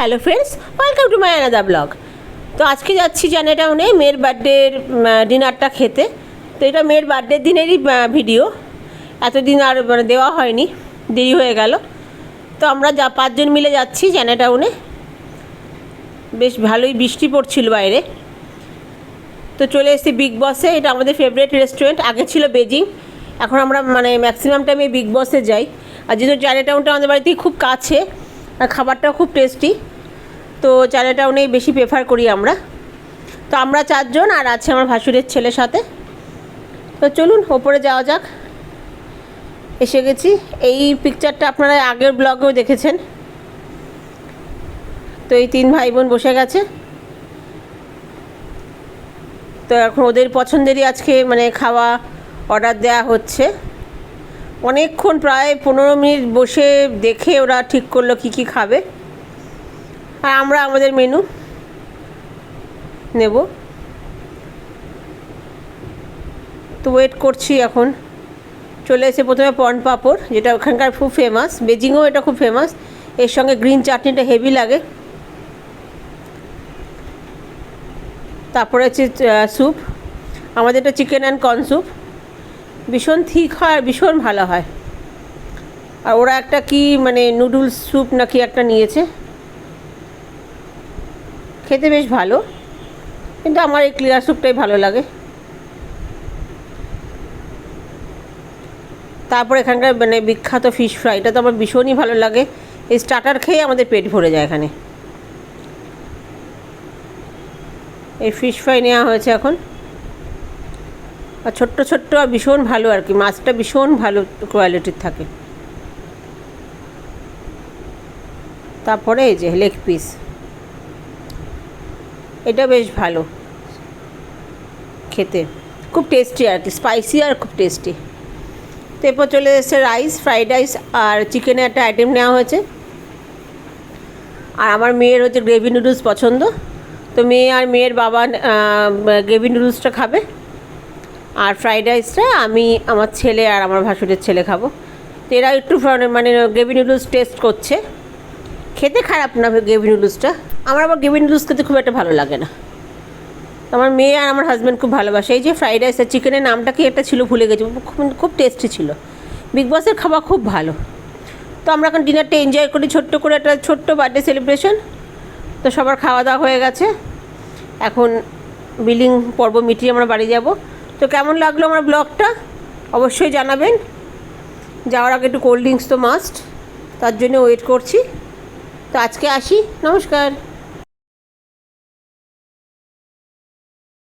Hello friends welcome to my আনাদা blog তো আজকে যাচ্ছি জানে টাউনে মেয়ের বার্থডের ডিনারটা খেতে। তো এটা মেয়ের বার্থডের দিনেরই ভিডিও এতদিন আর মানে দেওয়া হয়নি, দেরি হয়ে গেল। তো আমরা যা পাঁচজন মিলে যাচ্ছি জানে টাউনে। বেশ ভালোই বৃষ্টি পড়ছিল বাইরে। তো চলে এসেছি বিগ বসে এটা আমাদের ফেভারিট রেস্টুরেন্ট আগে ছিল বেজিং এখন আমরা মানে ম্যাক্সিমাম টাইমে বিগ বসে যাই। আর যেহেতু টাউনটা আমাদের বাড়ি থেকে খুব কাছে, আর খাবারটাও খুব টেস্টি তো চায়না টাউনেই বেশি প্রেফার করি আমরা। তো আমরা চারজন আর আছে আমার ভাসুরের ছেলের সাথে। তো চলুন, ওপরে যাওয়া যাক। এসে গেছি। এই পিকচারটা আপনারা আগের ব্লগেও দেখেছেন। তো এই তিন ভাই বোন বসে গেছে। তো এখন ওদের পছন্দেরই আজকে মানে খাওয়া অর্ডার দেওয়া হচ্ছে। অনেকক্ষণ প্রায় পনেরো মিনিট বসে দেখে ওরা ঠিক করল কি কি খাবে। আর আমরা আমাদের মেনু নেব। তো ওয়েট করছি এখন। চলে এসে প্রথমে পন পাঁপড়, যেটা ওখানকার খুব ফেমাস বেজিংও এটা খুব ফেমাস এর সঙ্গে গ্রিন চাটনিটা হেভি লাগে। তারপরে হচ্ছে স্যুপ আমাদের এটা চিকেন অ্যান্ড কর্ন স্যুপ ভীষণ ঠিক হয় আর ভীষণ ভালো হয়। আর ওরা একটা কি মানে নুডলস স্যুপ নাকি একটা নিয়েছে। খেতে বেশ ভালো, কিন্তু আমার এই ক্লিয়ার স্যুপটাই ভালো লাগে। তারপর এখানকার মানে বিখ্যাত ফিশ ফ্রাই এটা তো আমার ভীষণই ভালো লাগে। এই স্টার্টার খেয়ে আমাদের পেট ভরে যায় এখানে। এই ফিশ ফ্রাই নেওয়া হয়েছে এখন। আর ছোট্ট ছোট্ট আর ভীষণ ভালো আর কি, মাছটা ভীষণ ভালো কোয়ালিটির থাকে। তারপরে এই যে লেগ পিস এটা বেশ ভালো খেতে। খুব টেস্টি আর কি স্পাইসি আর খুব টেস্টি তো এরপর চলে এসেছে রাইস ফ্রাইড রাইস আর চিকেনের একটা আইটেম নেওয়া হয়েছে। আর আমার মেয়ের হচ্ছে গ্রেভি নুডলস পছন্দ। তো মেয়ে আর মেয়ের বাবা গ্রেভি নুডলসটা খাবে। আর ফ্রাইড রাইসটা আমি আমার ছেলে আর আমার ভাসুরের ছেলে খাব। তো এরা একটু মানে গ্রেভি নুডলস টেস্ট করছে। খেতে খারাপ না গ্রেভি নুডলসটা আমার আবার গ্রেভি নুডলস খেতে খুব একটা ভালো লাগে না। আমার মেয়ে আর আমার হাজব্যান্ড খুব ভালোবাসে। এই যে ফ্রাইড রাইস আর চিকেনের নামটা কি একটা ছিল ভুলে গেছি। খুব খুব টেস্টি ছিল। বিগ বসের খাবার খুব ভালো। তো আমরা এখন ডিনারটা এনজয় করি। ছোট্ট করে একটা ছোট্ট বার্থডে সেলিব্রেশন তো সবার খাওয়া দাওয়া হয়ে গেছে। এখন বিলিং পর্ব মিটিয়ে আমরা বাড়ি যাব। তো কেমন লাগল আমার ব্লগটা অবশ্যই জানাবেন। যাওয়ার আগে একটু কোল্ড ড্রিঙ্কস তো মাস্ট তার জন্য ওয়েট করছি। তো আজকে আসি নমস্কার।